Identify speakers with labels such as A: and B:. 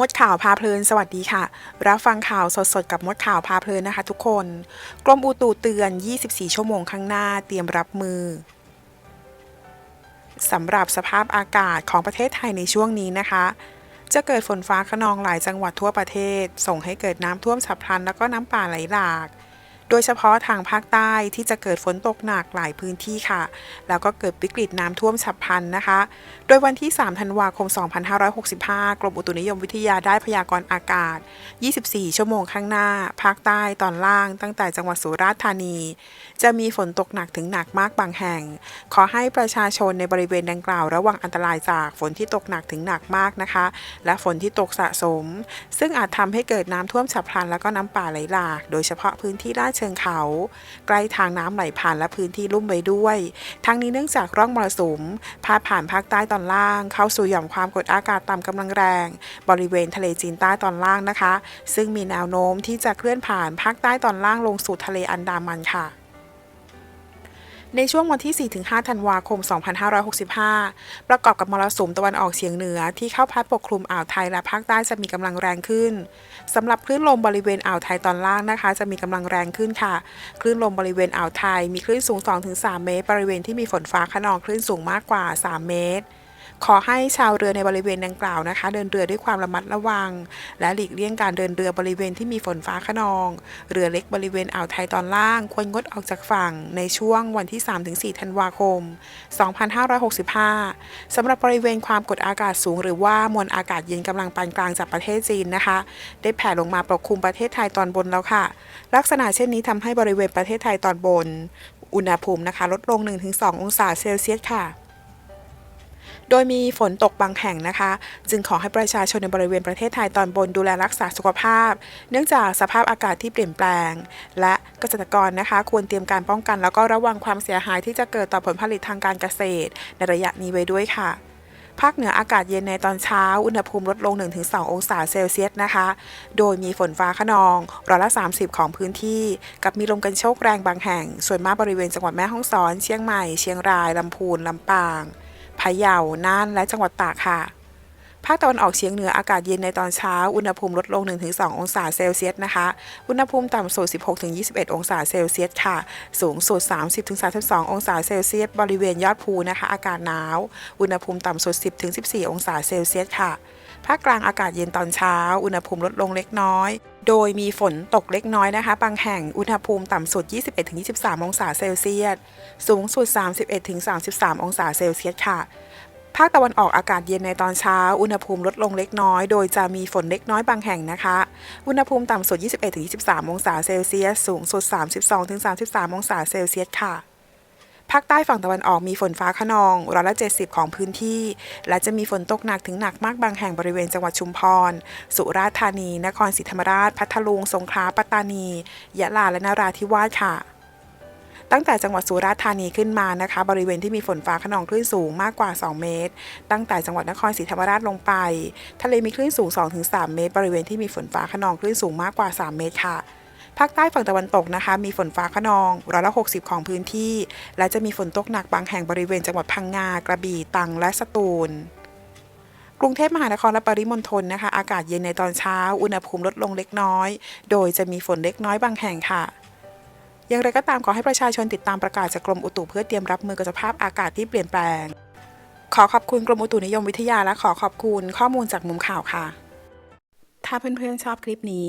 A: มดข่าวพาเพลินสวัสดีค่ะ รับฟังข่าวสดๆ กับมดข่าวพาเพลินนะคะทุกคน กรมอุตุเตือน 24 ชั่วโมงข้างหน้าเตรียมรับมือสำหรับสภาพอากาศของประเทศไทยในช่วงนี้นะคะ จะเกิดฝนฟ้าขนองหลายจังหวัดทั่วประเทศ ส่งให้เกิดน้ำท่วมฉับพลัน แล้วก็น้ำป่าไหลหลาก โดยเฉพาะทางภาคใต้ที่จะเกิดฝนตกหนักหลายพื้นที่ค่ะ แล้วก็เกิดวิกฤตน้ำท่วมฉับพลันนะคะ โดยวันที่ 3 ธันวาคม 2565 กรมอุตุนิยมวิทยาได้พยากรณ์อากาศ 24 ชั่วโมงข้างหน้า ภาคใต้ตอนล่างตั้งแต่จังหวัดสุราษฎร์ธานี จะมีฝนตกหนักถึงหนักมากบางแห่ง ขอให้ประชาชนในบริเวณดังกล่าว ระวังอันตรายจากฝนที่ตกหนักถึงหนักมากนะคะ และฝนที่ตกสะสม ซึ่งอาจทำให้เกิดน้ำท่วมฉับพลัน แล้วก็น้ำป่าไหลหลาก โดยเฉพาะพื้นที่ลาดเชิงเขา ใกล้ทางน้ำไหลผ่านและพื้นที่ลุ่มไว้ด้วย ทั้งนี้เนื่องจากร่องมรสุมพาดผ่านภาคใต้ตอนล่าง เข้าสู่หย่อมความกดอากาศต่ำกำลังแรง บริเวณทะเลจีนใต้ตอนล่างนะคะ ซึ่งมีแนวโน้มที่จะเคลื่อนผ่านภาคใต้ตอนล่างลงสู่ทะเลอันดามันค่ะ ในช่วงวันที่ 4-5 ธันวาคม 2565 ประกอบกับมรสุมตะวันออกเฉียงเหนือที่เข้าพัดปกคลุมอ่าวไทยและภาคใต้จะมีกำลังแรงขึ้นสำหรับคลื่นลมบริเวณอ่าวไทยตอนล่างนะคะ จะมีกำลังแรงขึ้นค่ะ คลื่นลมบริเวณอ่าวไทยมีคลื่นสูง 2-3 เมตร บริเวณที่มีฝนฟ้าขนองคลื่นสูงมากกว่า 3 เมตร ขอให้ชาวเรือในบริเวณดังกล่าวนะคะ เดินเรือด้วยความระมัดระวัง และหลีกเลี่ยงการเดินเรือบริเวณที่มีฝนฟ้าขนอง เรือเล็กบริเวณอ่าวไทยตอนล่าง ควรงดออกจากฝั่งในช่วงวันที่ 3-4 ธันวาคม 2565สำหรับบริเวณความกดอากาศสูง หรือว่ามวลอากาศเย็นกำลังปานกลางจากประเทศจีนนะคะ ได้แผ่ลงมาปกคลุมประเทศไทยตอนบนแล้วค่ะ ลักษณะเช่นนี้ทำให้บริเวณประเทศไทยตอนบน อุณหภูมินะคะ ลดลง 1-2 องศาเซลเซียสค่ะ โดยมีฝนตกบางแห่งนะคะ จึงขอให้ประชาชนในบริเวณประเทศไทยตอนบนดูแลรักษาสุขภาพ เนื่องจากสภาพอากาศที่เปลี่ยนแปลง และเกษตรกรนะคะ ควรเตรียมการป้องกัน แล้วก็ระวังความเสียหายที่จะเกิดต่อผลผลิตทางการเกษตร ในระยะนี้ไว้ด้วยค่ะภาคเหนืออากาศเย็นในตอนเช้า อุณหภูมิลดลง 1-2 องศาเซลเซียสนะคะ โดยมีฝนฟ้าขนองร้อยละ 30 ของพื้นที่ กับมีลมกันโชกแรงบางแห่ง ส่วนมากบริเวณจังหวัดแม่ฮ่องสอน เชียงใหม่ เชียงราย ลำพูน ลำปาง พะเยา น่าน และจังหวัดตากค่ะ ภาคตะวันออกเฉียงเหนืออากาศเย็นในตอนเช้า อุณหภูมิลดลง 1-2 องศาเซลเซียสนะคะ อุณหภูมิต่ำสุด 16-21 องศาเซลเซียสค่ะ สูงสุด 30-32 องศาเซลเซียส บริเวณยอดภูนะคะ อากาศหนาว อุณหภูมิต่ำสุด 10-14 องศาเซลเซียสค่ะ ภาคกลางอากาศเย็นตอนเช้า อุณหภูมิลดลงเล็กน้อย โดยมีฝนตกเล็กน้อยนะคะ บางแห่งอุณหภูมิต่ำสุด 21-23 องศาเซลเซียส สูงสุด 31-33 องศาเซลเซียสค่ะ ภาคตะวันออกอากาศเย็นในตอนเช้า อุณหภูมิลดลงเล็กน้อย โดยจะมีฝนเล็กน้อยบางแห่งนะคะ อุณหภูมิต่ำสุด 21-23 องศาเซลเซียส สูงสุด 32-33 องศาเซลเซียสค่ะ ภาคใต้ฝั่งตะวันออกมีฝนฟ้าขนองร้อยละ70 ของพื้นที่ และจะมีฝนตกหนักถึงหนักมากบางแห่งบริเวณจังหวัดชุมพร สุราษฎร์ธานี นครศรีธรรมราช พัทลุง สงขลา ปัตตานี ยะลา และนราธิวาสค่ะตั้งแต่จังหวัดสุราษฎร์ธานีขึ้นมานะคะ บริเวณที่มีฝนฟ้าขนองคลื่นสูงมากกว่า 2 เมตร ตั้งแต่จังหวัดนครศรีธรรมราชลงไป ทะเลมีคลื่นสูง 2-3 เมตร บริเวณที่มีฝนฟ้าขนองคลื่นสูงมากกว่า 3 เมตรค่ะ ภาคใต้ฝั่งตะวันตกนะคะ มีฝนฟ้าขนองร้อยละ60ของพื้นที่ และจะมีฝนตกหนักบางแห่งบริเวณจังหวัดพังงากระบี่ตรังและสตูลกรุงเทพมหานครและปริมณฑลนะคะ อากาศเย็นในตอนเช้า อุณหภูมิลดลงเล็กน้อย โดยจะมีฝนเล็กน้อยบางแห่งค่ะ อย่างไรก็ตามขอให้ประชาชนติดตามประกาศจากกรมอุตุเพื่อเตรียมรับมือกับสภาพอากาศที่เปลี่ยนแปลง ขอขอบคุณกรมอุตุนิยมวิทยาและขอขอบคุณข้อมูลจากมุมข่าวค่ะ ถ้าเพื่อนๆชอบคลิปนี้